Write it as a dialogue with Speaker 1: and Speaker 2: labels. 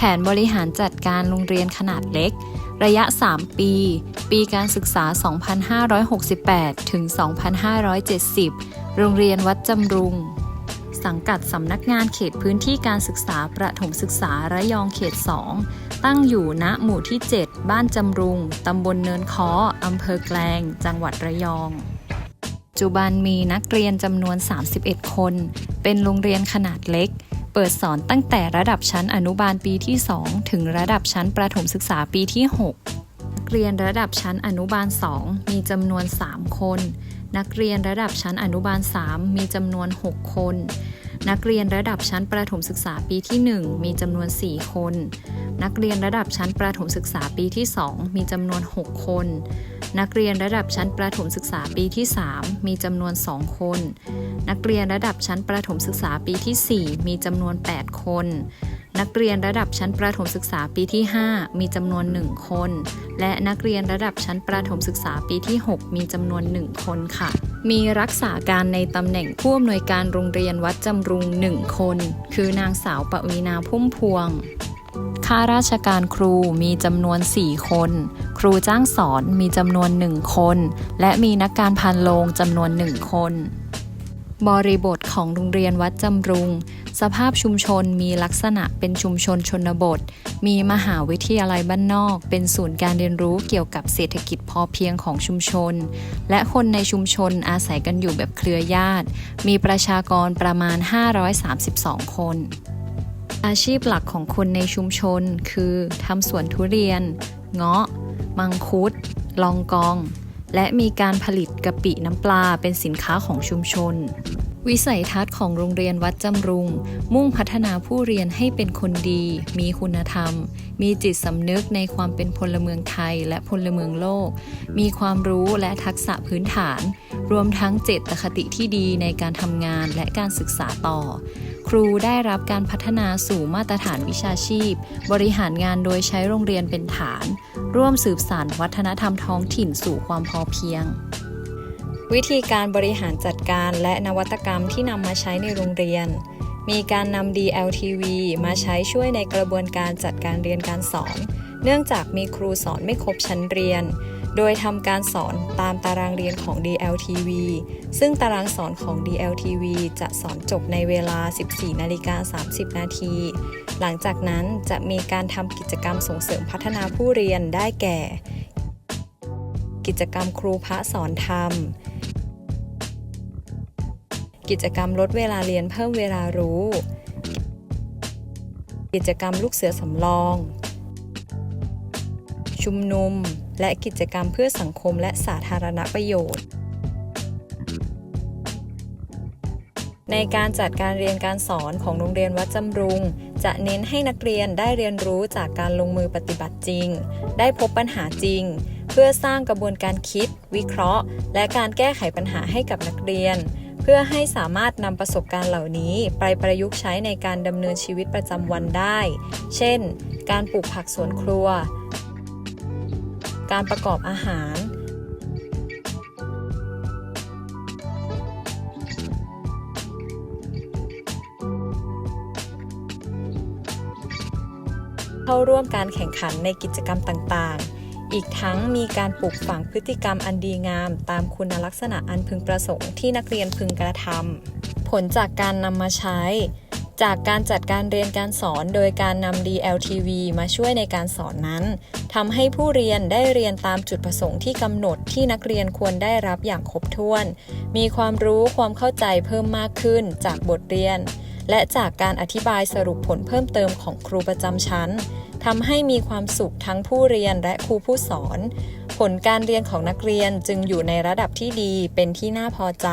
Speaker 1: แผนบริหารจัดการโรงเรียนขนาดเล็ก ระยะ 3 ปี ปีการศึกษา 2568 ถึง 2570 โรงเรียนวัดจำรุง สังกัดสำนักงานเขตพื้นที่การศึกษาประถมศึกษาระยองเขต 2 ตั้งอยู่ณหมู่ที่ 7 บ้านจำรุง ตำบลเนินค้ออำเภอแกลง จังหวัดระยองปัจจุบันมีนักเรียนจำนวน 31 คน เป็นโรงเรียนขนาดเล็ก เปิดสอนตั้งแต่ระดับชั้นอนุบาลปีที่ 2 ถึงระดับชั้นประถมศึกษาปีที่ 6 นักเรียนระดับชั้นอนุบาล 2 มีจำนวน 3 คน นักเรียนระดับชั้นอนุบาล 3 มีจำนวน 6 คน นักเรียนระดับชั้นประถมศึกษาปีที่ 1 มีจำนวน 4 คน นักเรียนระดับชั้นประถมศึกษาปีที่ 2 มีจำนวน 6 คน นักเรียนระดับชั้นประถมศึกษาปีที่ 3 มีจำนวน 2 คน นักเรียนระดับชั้นประถมศึกษาปีที่ 4 มีจำนวน 8 คน นักเรียนระดับชั้นประถมศึกษาปีที่ 5 มีจำนวน 1 คน และนักเรียนระดับชั้นประถมศึกษาปีที่ 6 มีจำนวน 1 คนค่ะ มีรักษาการในตำแหน่งผู้อำนวยการโรงเรียนวัดจำรุง 1 คน คือนางสาวปวีนาพุ่มพวงข้าราชการครูมีจำนวน 4 คน ครูจ้างสอนมีจำนวน1คน และมีนักการพันโรงจำนวน1คน บริบทของโรงเรียนวัดจำรุง สภาพชุมชนมีลักษณะเป็นชุมชนชนบท มีมหาวิทยาลัยบ้านนอก เป็นศูนย์การเรียนรู้เกี่ยวกับเศรษฐกิจพอเพียงของชุมชน และคนในชุมชนอาศัยกันอยู่แบบเครือญาติ มีประชากรประมาณ 532 คนอาชีพหลักของคนในชุมชนคือทำสวนทุเรียน เงาะ มังคุด ลองกอง และมีการผลิตกะปิน้ำปลาเป็นสินค้าของชุมชน วิสัยทัศน์ของโรงเรียนวัดจำรุง มุ่งพัฒนาผู้เรียนให้เป็นคนดี มีคุณธรรม มีจิตสำนึกในความเป็นพลเมืองไทยและพลเมืองโลก มีความรู้และทักษะพื้นฐาน รวมทั้งเจตคติที่ดีในการทำงานและการศึกษาต่อ ครูได้รับการพัฒนาสู่มาตรฐานวิชาชีพ บริหารงานโดยใช้โรงเรียนเป็นฐาน ร่วมสืบสานวัฒนธรรมท้องถิ่นสู่ความพอเพียง วิธีการบริหารจัดการและนวัตกรรมที่นำมาใช้ในโรงเรียน มีการนำ DLTV มาใช้ช่วยในกระบวนการจัดการเรียนการสอน เนื่องจากมีครูสอนไม่ครบชั้นเรียน โดยทำการสอนตามตารางเรียนของ DLTV ซึ่งตารางสอนของ DLTV จะสอนจบในเวลา 14 นาฬิกา 30 นาที หลังจากนั้นจะมีการทำกิจกรรมส่งเสริมพัฒนาผู้เรียนได้แก่ กิจกรรมครูพระสอนธรรม กิจกรรมลดเวลาเรียนเพิ่มเวลารู้ กิจกรรมลูกเสือสำรอง ชุมนุม และกิจกรรมเพื่อสังคมและสาธารณประโยชน์ ในการจัดการเรียนการสอนของโรงเรียนวัดจำรุง จะเน้นให้นักเรียนได้เรียนรู้จากการลงมือปฏิบัติจริง ได้พบปัญหาจริง เพื่อสร้างกระบวนการคิด วิเคราะห์ และการแก้ไขปัญหาให้กับนักเรียนเพื่อให้สามารถนำประสบการณ์เหล่านี้ ไปประยุกต์ใช้ในการดำเนินชีวิตประจำวันได้ เช่น การปลูกผักสวนครัว การประกอบอาหาร เข้าร่วมการแข่งขันในกิจกรรมต่างๆ อีกทั้งมีการปลูกฝังพฤติกรรมอันดีงาม ตามคุณลักษณะอันพึงประสงค์ที่นักเรียนพึงกระทำผลจากการนำมาใช้ จากการจัดการเรียนการสอนโดยการนำ DLTV มาช่วยในการสอนนั้นทำให้ผู้เรียนได้เรียนตามจุดประสงค์ที่กำหนดที่นักเรียนควรได้รับอย่างครบถ้วน มีความรู้ความเข้าใจเพิ่มมากขึ้นจากบทเรียน และจากการอธิบายสรุปผลเพิ่มเติมของครูประจำชั้นทำให้มีความสุขทั้งผู้เรียนและครูผู้สอน ผลการเรียนของนักเรียนจึงอยู่ในระดับที่ดีเป็นที่น่าพอใจ